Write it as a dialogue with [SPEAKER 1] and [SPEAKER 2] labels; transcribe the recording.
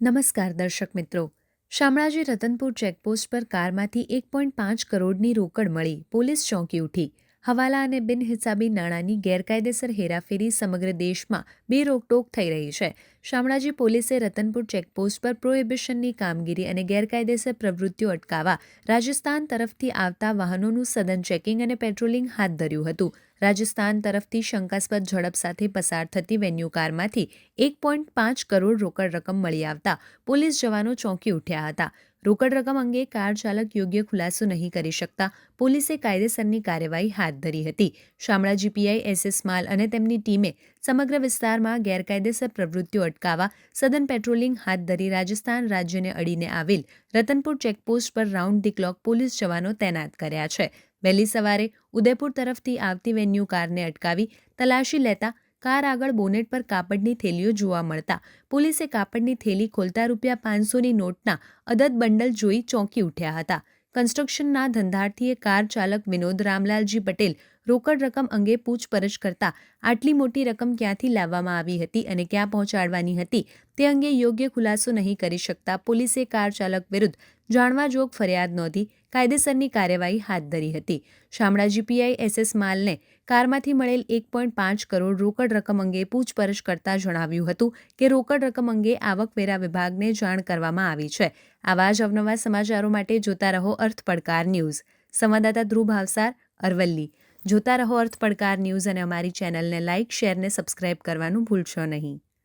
[SPEAKER 1] નમસ્કાર દર્શક મિત્રો. શામળાજી રતનપુર ચેકપોસ્ટ પર કારમાંથી એક પોઈન્ટ પાંચ કરોડની રોકડ મળી. પોલીસ ચોંકી ઉઠી. હવાલા અને બિનહિસાબી નાણાંની ગેરકાયદેસર હેરાફેરી સમગ્ર દેશમાં બે રોકટોક થઈ રહી છે. શામળાજી પોલીસે રતનપુર ચેકપોસ્ટ પર પ્રોહિબિશનની કામગીરી અને ગેરકાયદેસર પ્રવૃત્તિઓ અટકાવવા રાજસ્થાન તરફથી આવતા વાહનોનું સઘન ચેકિંગ અને પેટ્રોલિંગ હાથ ધર્યું હતું. રાજસ્થાન તરફથી શંકાસ્પદ ઝડપ સાથે પસાર થતી વેન્યુ કારમાંથી એક પોઈન્ટ પાંચ કરોડ રોકડ રકમ મળી આવતા પોલીસ જવાનો ચોંકી ઉઠ્યા હતા. રોકડ રકમ અંગે કાર ચાલક યોગ્ય ખુલાસો નહીં કરી શકતા પોલીસે કાયદેસરની કાર્યવાહી હાથ ધરી હતી. શામળાજી પીઆઈ એસ માલ અને તેમની ટીમે સમગ્ર વિસ્તારમાં ગેરકાયદેસર પ્રવૃત્તિઓ અટકાવવા સઘન પેટ્રોલિંગ હાથ ધરી રાજસ્થાન રાજ્યને અડીને આવેલ રતનપુર ચેકપોસ્ટ પર રાઉન્ડ ધી ક્લોક પોલીસ જવાનો તૈનાત કર્યા છે. વહેલી સવારે ઉદયપુર તરફથી આવતી વેન્યુ કારને અટકાવી તલાશી લેતા કાર આગળ બોનેટ પર કાપડની થેલીઓ જોવા મળતા પોલીસે કાપડની થેલી ખોલતા રૂપિયા પાંચસોની નોટના અદદ બંડલ જોઈ ચોંકી ઉઠ્યા હતા. કન્સ્ટ્રક્શનના ધંધાર્થીએ કાર ચાલક વિનોદ રામલાલજી પટેલ રોકડ રકમ અંગે પૂછપરછ કરતા આટલી મોટી રકમ ક્યાંથી લાવવામાં આવી હતી અને ક્યાં પહોંચાડવાની હતી તે અંગે યોગ્ય ખુલાસો નહીં કરી શકતા પોલીસે કાર ચાલક વિરુદ્ધ જાણવા જોગ ફરિયાદ નોંધી કાયદેસરની કાર્યવાહી હાથ ધરી હતી. શામળાજી પીઆઈ એસએસ માલને કારમાંથી મળેલ એક પોઈન્ટ પાંચ કરોડ રોકડ રકમ અંગે પૂછપરછ કરતા જણાવ્યું હતું કે રોકડ રકમ અંગે આવકવેરા વિભાગને જાણ કરવામાં આવી છે. આવા જ અવનવા સમાચારો માટે જોતા રહો અર્થ પડકાર ન્યૂઝ. સંવાદદાતા ધ્રુવ ભાવસાર, અરવલ્લી. જોતા રહો અર્થ પડકાર ન્યૂઝ અને અમારી ચેનલને લાઇક, શેર ને સબસ્ક્રાઇબ કરવાનું ભૂલશો નહીં.